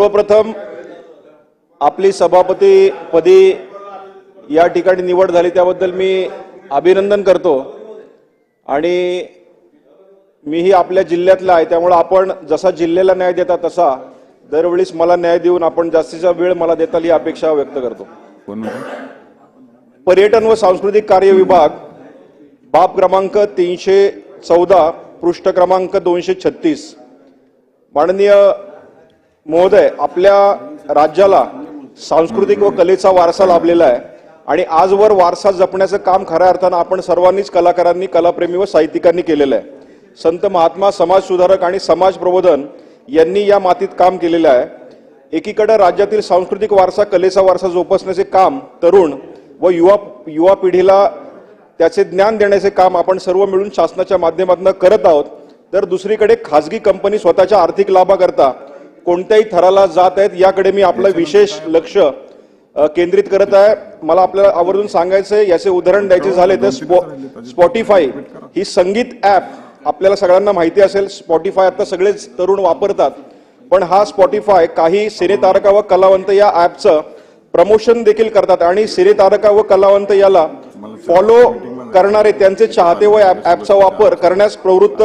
सर्वप्रथम आपली सभापतीपदी या ठिकाणी निवड झाली त्याबद्दल मी अभिनंदन करतो. आणि मीही आपल्या जिल्ह्यातला आहे त्यामुळे आपण जसा जिल्ह्याला न्याय देता तसा दरवेळीस मला न्याय देऊन आपण जास्तीचा वेळ मला देता ही अपेक्षा व्यक्त करतो. पर्यटन व सांस्कृतिक कार्य विभाग बाब क्रमांक तीनशे चौदा पृष्ठ क्रमांक दोनशे छत्तीस. माननीय महोदय आपल्या राज्याला सांस्कृतिक व कलेचा वारसा लाभलेला आहे आणि आजवर वारसा जपण्याचं काम खऱ्या अर्थानं आपण सर्वांनीच कलाकारांनी कलाप्रेमी व साहित्यिकांनी केलेलं आहे. संत महात्मा समाज सुधारक आणि समाज प्रबोधन यांनी या मातीत काम केलेलं आहे. एकीकडे राज्यातील सांस्कृतिक वारसा कलेचा वारसा जोपासण्याचे काम तरुण व युवा युवा पिढीला त्याचे ज्ञान देण्याचे काम आपण सर्व मिळून शासनाच्या माध्यमातून करत आहोत. तर दुसरीकडे खाजगी कंपनी स्वतःच्या आर्थिक लाभाकरता कोणत्याही थराला जात आहेत याकडे मी आपलं विशेष लक्ष केंद्रित करत आहे. मला आपल्याला आवर्जून सांगायचं आहे याचे उदाहरण द्यायचे झाले तर स्पॉ स्पॉटीफाय ही संगीत ॲप आपल्याला सगळ्यांना माहिती असेल. स्पॉटीफाय आता सगळेच तरुण वापरतात. पण हा स्पॉटीफाय काही सिनेतारका व कलावंत या ॲपचं प्रमोशन देखील करतात आणि सिनेतारका व कलावंत याला फॉलो करणारे त्यांचे चाहते व ॲप- ॲपचा वापर करण्यास प्रवृत्त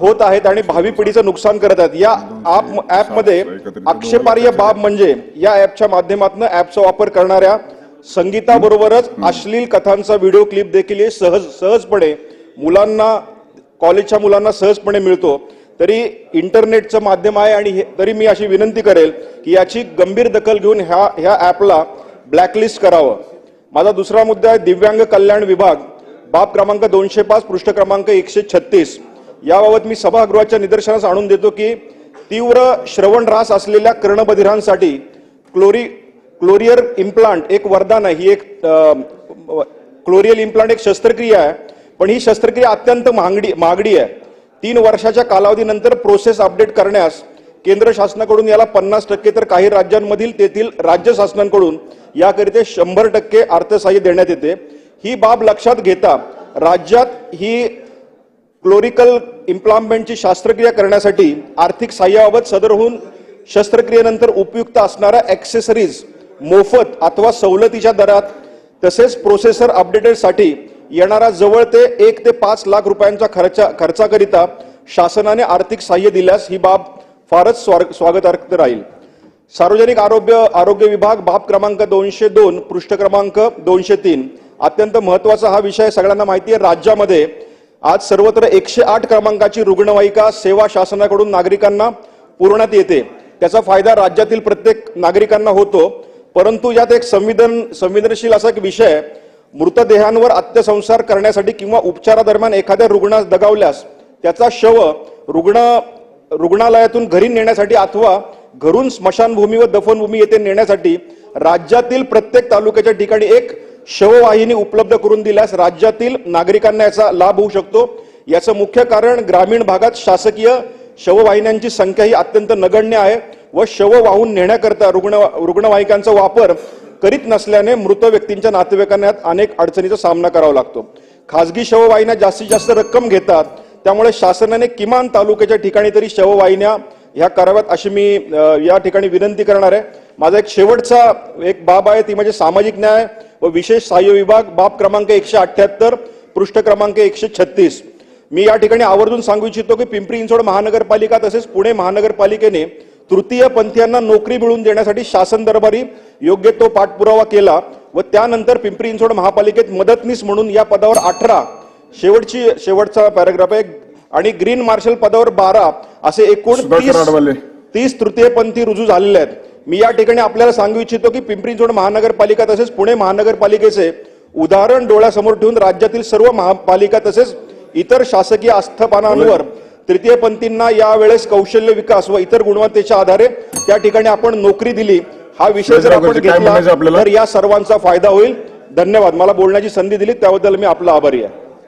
होत आहेत आणि भावी पिढीचं नुकसान करत आहेत. या ॲप ॲपमध्ये आक्षेपार्ह बाब म्हणजे या ॲपच्या माध्यमातून ॲपचा वापर करणाऱ्या संगीताबरोबरच अश्लील कथांचा व्हिडिओ क्लिप देखील हे सहज सहजपणे मुलांना कॉलेजच्या मुलांना सहजपणे मिळतो. तरी इंटरनेटचं माध्यम आहे आणि हे- तरी मी अशी विनंती करेल की याची गंभीर दखल घेऊन ह्या ह्या ॲपला ब्लॅकलिस्ट करावं. माझा दुसरा मुद्दा आहे दिव्यांग कल्याण विभाग. बाब क्रमांक दोनशे पाच पृष्ठ क्रमांक एकशे छत्तीस. याबाबत मी सभागृहाच्या निदर्शनास आणून देतो की तीव्र श्रवण ऱ्हास असलेल्या कर्णबधिरांसाठी क्लोरी क्लोरियर इम्प्लांट एक वरदान आहे. ही एक क्लोरियल इम्प्लांट एक शस्त्रक्रिया आहे. पण ही शस्त्रक्रिया अत्यंत महागडी महागडी आहे. तीन वर्षाच्या कालावधीनंतर प्रोसेस अपडेट करण्यास केंद्र शासनाकडून याला पन्नास टक्के तर काही राज्यांमधील तेथील राज्य शासनांकडून याकरिता शंभर टक्के अर्थसहाय्य देण्यात येते. ही बाब लक्षात घेता राज्यात ही क्लोरिकल इम्प्लांटमेंटची शस्त्रक्रिया करण्यासाठी आर्थिक सहाय्याबाबत सदरहून शस्त्रक्रियेनंतर उपयुक्त असणाऱ्या ॲक्सेसरीज मोफत अथवा सवलतीच्या दरात तसेच प्रोसेसर अपडेटेडसाठी येणारा जवळ ते एक ते पाच लाख रुपयांचा खर्चा खर्चाकरिता शासनाने आर्थिक सहाय्य दिल्यास ही बाब फारच स्वार- स्वागतार्थ राहील. सार्वजनिक आरोग्य आरोग्य विभाग बाब क्रमांक दोनशे दोन पृष्ठ क्रमांक दोनशे तीन. अत्यंत महत्त्वाचा हा विषय सगळ्यांना माहिती आहे. राज्यामध्ये आज सर्वत्र एकशे आठ क्रमांकाची रुग्णवाहिका सेवा शासनाकडून नागरिकांना पुरवण्यात येते. त्याचा फायदा राज्यातील प्रत्येक नागरिकांना होतो. परंतु यात एक संवेदन संवेदनशील असा एक विषय मृतदेहांवर अत्यसंसार करण्यासाठी किंवा उपचारादरम्यान एखाद्या रुग्णास दगावल्यास त्याचा शव रुग्ण रुग्णालयातून घरी नेण्यासाठी अथवा घरून स्मशानभूमी व दफनभूमी येथे नेण्यासाठी राज्यातील प्रत्येक तालुक्याच्या ठिकाणी एक शववाहिनी उपलब्ध करून दिल्यास राज्यातील नागरिकांना याचा लाभ होऊ शकतो. याचं मुख्य कारण ग्रामीण भागात शासकीय शववाहिन्यांची संख्या ही अत्यंत नगण्य आहे व शव वाहून नेण्याकरता रुग्ण रुग्णवाहिकांचा वापर करीत नसल्याने मृत व्यक्तींच्या नातेवाईकांना यात अनेक अडचणीचा सामना करावा लागतो. खासगी शववाहिन्या जास्तीत जास्त रक्कम घेतात. त्यामुळे शासनाने किमान तालुक्याच्या ठिकाणी तरी शववाहिन्या ह्या कराव्यात अशी मी या ठिकाणी विनंती करणार आहे. माझा एक शेवटचा एक बाब आहे ती म्हणजे सामाजिक न्याय. व विशेष सहाय्य विभाग बाब क्रमांक एकशे अठ्याहत्तर पृष्ठ क्रमांक एकशे छत्तीस मी या ठिकाणी आवर्जून सांगू इच्छितो की पिंपरी चिंचवड महानगरपालिका तसेच पुणे महानगरपालिकेने तृतीय पंथीयांना नोकरी मिळवून देण्यासाठी शासन दरबारी योग्य तो पाठपुरावा केला व त्यानंतर पिंपरी चिंचवड महापालिकेत मदतनीस म्हणून या पदावर अठरा शेवटची शेवटचा पॅराग्राफ आहे आणि ग्रीन मार्शल पदावर बारा असे एकूण तीस. तीस तृतीयपंथी रुजू झालेले आहेत मी या ठिकाणी आपल्याला सांगू इच्छितो की पिंपरी चिंचवड महानगरपालिका तसेच पुणे महानगरपालिकेचे उदाहरण डोळ्यासमोर ठेवून राज्यातील सर्व महापालिका तसेच इतर शासकीय आस्थापनांवर तृतीयपंथींना यावेळेस कौशल्य विकास व इतर गुणवत्तेच्या आधारे त्या ठिकाणी आपण नोकरी दिली. हा विषय जर आपण घेतला? तर या सर्वांचा फायदा होईल. धन्यवाद. मला बोलण्याची संधी दिली त्याबद्दल मी आपला आभारी आहे.